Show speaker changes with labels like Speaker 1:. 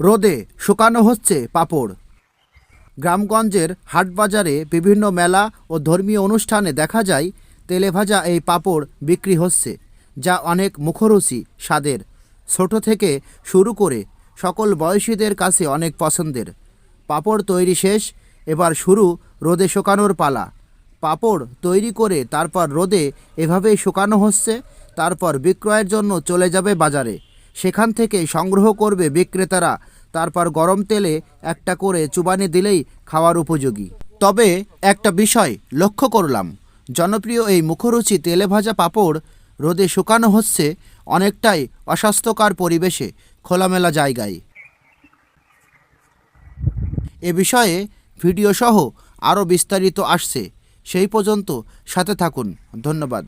Speaker 1: রোদে শুকানো হচ্ছে পাপড়। গ্রামগঞ্জের হাটবাজারে বিভিন্ন মেলা ও ধর্মীয় অনুষ্ঠানে দেখা যায়, তেলে ভাজা এই পাপড় বিক্রি হচ্ছে, যা অনেক মুখরুচি স্বাদের। ছোট থেকে শুরু করে সকল বয়সীদের কাছে অনেক পছন্দের। পাপড় তৈরি শেষ, এবার শুরু রোদে শুকানোর পালা। পাপড় তৈরি করে তারপর রোদে এভাবেই শুকানো হচ্ছে, তারপর বিক্রয়ের জন্য চলে যাবে বাজারে। সেখান থেকে সংগ্রহ করবে বিক্রেতারা। তারপর গরম তেলে একটা করে চুবানি দিলেই খাওয়ার উপযোগী। তবে একটা বিষয় লক্ষ্য করলাম, জনপ্রিয় এই মুখরুচি তেলে ভাজা পাঁপড় রোদে শুকানো হচ্ছে অনেকটাই অস্বাস্থ্যকর পরিবেশে, খোলামেলা জায়গায়। এ বিষয়ে ভিডিও সহ আরও বিস্তারিত আসছে। সেই পর্যন্ত সাথে থাকুন। ধন্যবাদ।